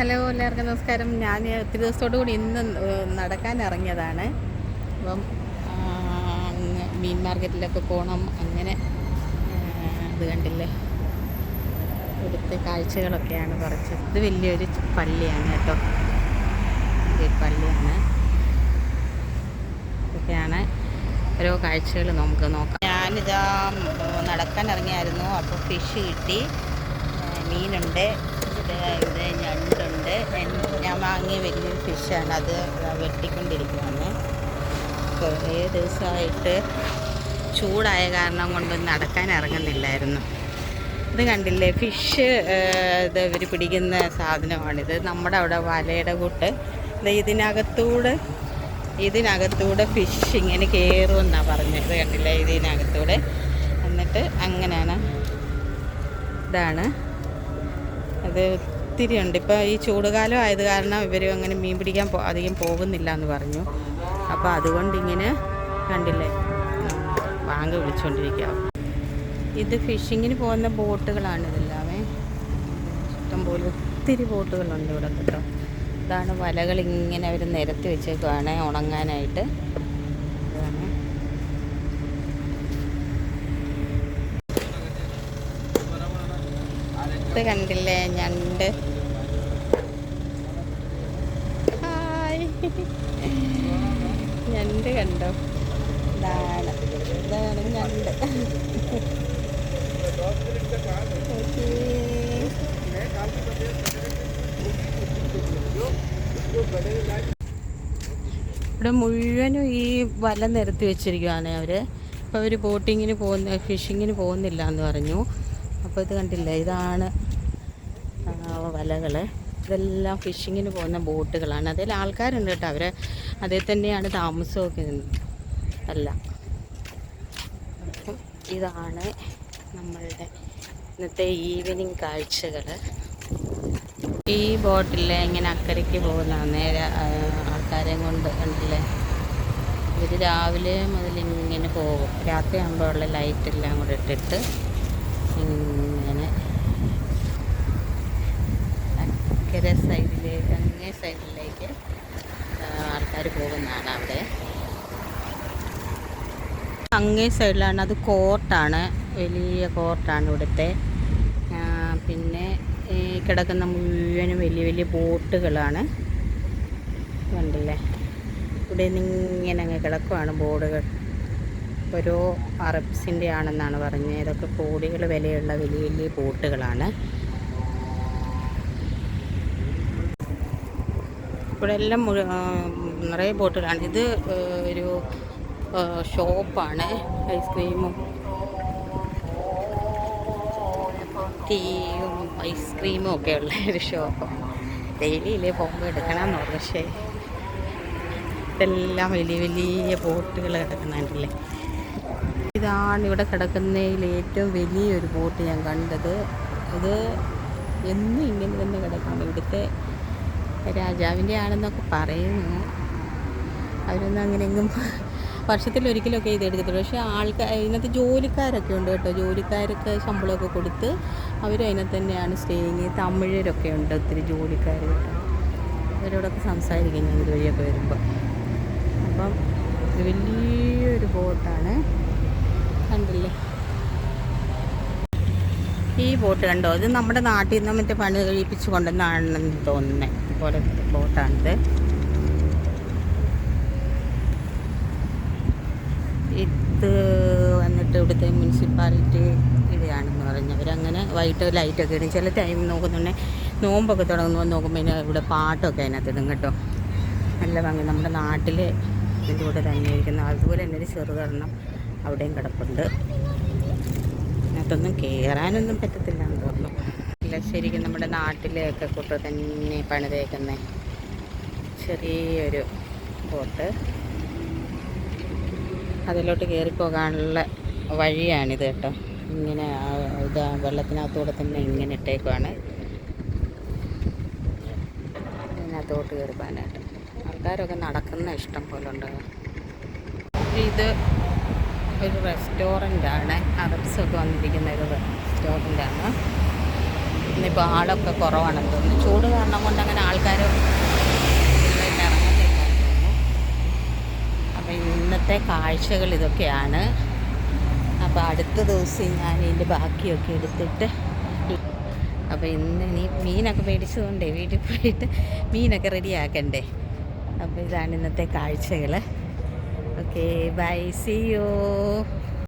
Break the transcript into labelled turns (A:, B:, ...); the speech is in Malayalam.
A: ഹലോ എല്ലാവർക്കും നമസ്കാരം. ഞാൻ ഒത്തിരി ദിവസത്തോടു കൂടി ഇന്ന് നടക്കാൻ ഇറങ്ങിയതാണ്. അപ്പം മീൻ മാർക്കറ്റിലൊക്കെ പോകണം അങ്ങനെ ഇത് കണ്ടില്ലേ? ഇവിടുത്തെ കാഴ്ചകളൊക്കെയാണ് കുറച്ച്. ഇത് വലിയൊരു പള്ളിയാണ് കേട്ടോ. വലിയൊരു പള്ളിയാണ്. ഇതൊക്കെയാണ് ഓരോ കാഴ്ചകൾ നമുക്ക് നോക്കാം. ഞാനിതാ നടക്കാൻ ഇറങ്ങിയായിരുന്നു. അപ്പോൾ ഫിഷ് കിട്ടി. മീനുണ്ട്. ഇത് ഞണ്ടുണ്ട്. ഞണ്ട് ഞാൻ വാങ്ങിയ വലിയൊരു ഫിഷാണ്. അത് വെട്ടിക്കൊണ്ടിരിക്കുകയാണ് കുറേ ദിവസമായിട്ട് ചൂടായ കാരണം കൊണ്ട് നടക്കാൻ ഇറങ്ങുന്നില്ലായിരുന്നു. ഇത് കണ്ടില്ലേ? ഫിഷ് ഇത് ഇവർ പിടിക്കുന്ന സാധനമാണിത്. നമ്മുടെ അവിടെ വലയുടെ കൂട്ട്. ഇത് ഇതിനകത്തൂടെ ഇതിനകത്തൂടെ ഫിഷ് ഇങ്ങനെ കയറുമെന്നാണ് പറഞ്ഞത്. കണ്ടില്ലേ? ഇതിനകത്തൂടെ. എന്നിട്ട് അങ്ങനെയാണ്. ഇതാണ് അത് ഒത്തിരി ഉണ്ട്. ഇപ്പോൾ ഈ ചൂടുകാലം ആയത് കാരണം ഇവർ അങ്ങനെ മീൻ പിടിക്കാൻ അധികം പോകുന്നില്ല എന്ന് പറഞ്ഞു. അപ്പോൾ അതുകൊണ്ട് ഇങ്ങനെ കണ്ടില്ലേ? വാങ്ങി വിളിച്ചുകൊണ്ടിരിക്കുക ഇത് ഫിഷിങ്ങിന് പോകുന്ന ബോട്ടുകളാണ് ഇതെല്ലാമേ. ഇഷ്ടംപോലെ ഒത്തിരി ബോട്ടുകളുണ്ട് ഇവിടെ കേട്ടോ ഇതാണ് വലകൾ ഇങ്ങനെ അവർ നിരത്തി വെച്ചേക്കുവാണ് ഉണങ്ങാനായിട്ട് ഇതാണ് കണ്ടില്ലേ? ഞണ്ട്. ഹായ്. ഞണ്ട് കണ്ടോ? ഇതാണ്. ഇതാണ് ഞണ്ട്. ഇവിടെ മുഴുവനും ഈ വല നിരത്തി വെച്ചിരിക്കുകയാണ് അവർ അപ്പോൾ അവർ ബോട്ടിങ്ങിന് പോകുന്ന ഫിഷിങ്ങിന് പോകുന്നില്ല എന്ന് പറഞ്ഞു. അപ്പോൾ ഇത് കണ്ടില്ല? ഇതാണ് വലകൾ ഇതെല്ലാം ഫിഷിങ്ങിന് പോകുന്ന ബോട്ടുകളാണ്. അതിൽ ആൾക്കാരുണ്ട് കേട്ടോ അവരെ. അതിൽ തന്നെയാണ് താമസമൊക്കെ അല്ല. അപ്പം ഇതാണ് നമ്മളുടെ ഇന്നത്തെ ഈവനിങ് കാഴ്ചകൾ ഈ ബോട്ടിൽ ഇങ്ങനെ അക്കരയ്ക്ക് പോകുന്ന നേരെ ആൾക്കാരെയും കൊണ്ട് ഉണ്ടല്ലേ ഇവർ രാവിലെ മുതൽ ഇങ്ങനെ പോകും. രാത്രി ആകുമ്പോൾ ഉള്ള ലൈറ്റ് എല്ലാം കൂടെ ഇട്ടിട്ട് ഇങ്ങനെ അക്കര സൈഡിലേക്ക് അങ്ങേ സൈഡിലേക്ക് ആൾക്കാർ പോകുന്നതാണ് അവിടെ. അങ്ങേ സൈഡിലാണ് അത് കോർട്ടാണ്. വലിയ കോർട്ടാണ് ഇവിടുത്തെ. പിന്നെ ഈ കിടക്കുന്ന മുഴുവനും വലിയ വലിയ ബോട്ടുകളാണ്. കണ്ടല്ലേ? ഇവിടെ നിന്ന് ഇങ്ങനെ അങ്ങ് കിടക്കുവാണ് ബോർഡുകൾ. ഓരോ അറബ്സിന്റെ ആണെന്നാണ് പറഞ്ഞത്. ഇതൊക്കെ കോടികൾ വിലയുള്ള വലിയ വലിയ ബോട്ടുകളാണ്. ഇവിടെ എല്ലാം നിറയെ ബോട്ടുകളാണ് ഇത് ഒരു ഷോപ്പാണ്. ഐസ്ക്രീമും. ടീയും ഐസ്ക്രീമും ഒക്കെ ഉള്ള ഒരു ഷോപ്പ്. ഡെയിലി ഇല്ലേ പോകുമ്പോൾ എടുക്കണമെന്ന് പറഞ്ഞു പക്ഷേ ഇതെല്ലാം വലിയ വലിയ ബോട്ടുകൾ കിടക്കുന്നുണ്ടല്ലേ. ഇതാണ് ഇവിടെ കിടക്കുന്നതിൽ ഏറ്റവും വലിയൊരു ബോട്ട് ഞാൻ കണ്ടത്. അത് എന്നും ഇങ്ങനെ തന്നെ കിടക്കുന്നു ഇവിടുത്തെ രാജാവിന്റെ ആണെന്നൊക്കെ പറയുന്നു. അവരൊന്നും അങ്ങനെ എങ്ങും വർഷത്തിലൊരിക്കലൊക്കെ ഇത് പക്ഷേ ആൾക്കാർ ഇതിനകത്ത് ജോലിക്കാരൊക്കെ ഉണ്ട് കേട്ടോ. ജോലിക്കാർക്ക് ശമ്പളമൊക്കെ കൊടുത്ത് അവരും അതിനകത്ത് തന്നെയാണ് സ്റ്റേയിങ് തമിഴരൊക്കെ ഉണ്ട് ഒത്തിരി ജോലിക്കാർ കേട്ടോ. അവരോടൊക്കെ സംസാരിക്കും ഞാൻ ഇതുവഴിയൊക്കെ വരുമ്പോൾ അപ്പം വലിയൊരു ബോട്ടാണ്. കണ്ടില്ലേ? ഈ ബോട്ട് കണ്ടോ? ഇത് നമ്മുടെ നാട്ടിൽ നിന്ന് മറ്റേ പണി കഴിപ്പിച്ച് കൊണ്ടുവന്നാണെന്ന് തോന്നുന്നത് ഇതുപോലെ ബോട്ടാണിത്. ഇത് വന്നിട്ട് ഇവിടുത്തെ മുനിസിപ്പാലിറ്റി ഇവയാണെന്ന് പറഞ്ഞു. അവരങ്ങനെ വൈകിട്ട് ലൈറ്റൊക്കെ ഇടും. ചില ടൈം നോക്കുന്നുണ്ടെങ്കിൽ നോമ്പൊക്കെ തുടങ്ങുമ്പോൾ നോക്കുമ്പോൾ ഇവിടെ പാട്ടൊക്കെ അതിനകത്ത് ഇടും കേട്ടോ. നല്ല ഭംഗി. നമ്മുടെ നാട്ടിൽ ഇതിലൂടെ തന്നെ ഇരിക്കുന്ന അതുപോലെ തന്നെ ഒരു ചെറുതൊരെണ്ണം അവിടെയും കിടപ്പുണ്ട്. അതിനകത്തൊന്നും കയറാനൊന്നും പറ്റത്തില്ല എന്ന് തോന്നുന്നു. ഇല്ല ശരിക്കും നമ്മുടെ നാട്ടിലെയൊക്കെ കൂട്ട് തന്നെ പണിതേക്കുന്ന. ചെറിയൊരു ബോട്ട്. അതിലോട്ട് കയറിപ്പോകാനുള്ള വഴിയാണിത് കേട്ടോ. ഇങ്ങനെ ഇത് വെള്ളത്തിനകത്തൂടെ തന്നെ ഇങ്ങനെ ഇട്ടേക്കുവാണ്. ഇതിനകത്തോട്ട് കയറിപ്പോകാനായിട്ട്. ആൾക്കാരൊക്കെ നടക്കുന്ന ഇഷ്ടം പോലെ ഉണ്ട്. ഇത് ഒരു റെസ്റ്റോറന്റ് ആണ് അറബ്സൊക്കെ വന്നിരിക്കുന്ന ഒരു റെസ്റ്റോറന്റ് ആണ് ഇന്നിപ്പോൾ ആളൊക്കെ കുറവാണെന്ന് തോന്നുന്നു. ചൂട് കാരണം കൊണ്ട് അങ്ങനെ ആൾക്കാർ ഇന്നത്തെ കാഴ്ചകൾ ഇതൊക്കെയാണ്. അപ്പോൾ അടുത്ത ദിവസം ഞാൻ ഇതിന്റെ ബാക്കിയൊക്കെ എടുത്തിട്ട് അപ്പോൾ ഇന്ന് ഇനി മീനൊക്കെ മേടിച്ചതുകൊണ്ടേ വീട്ടിൽ പോയിട്ട് മീനൊക്കെ റെഡിയാക്കണ്ടേ അപ്പോൾ ഇതാണ് ഇന്നത്തെ കാഴ്ചകൾ ഓക്കെ ബൈ സി യു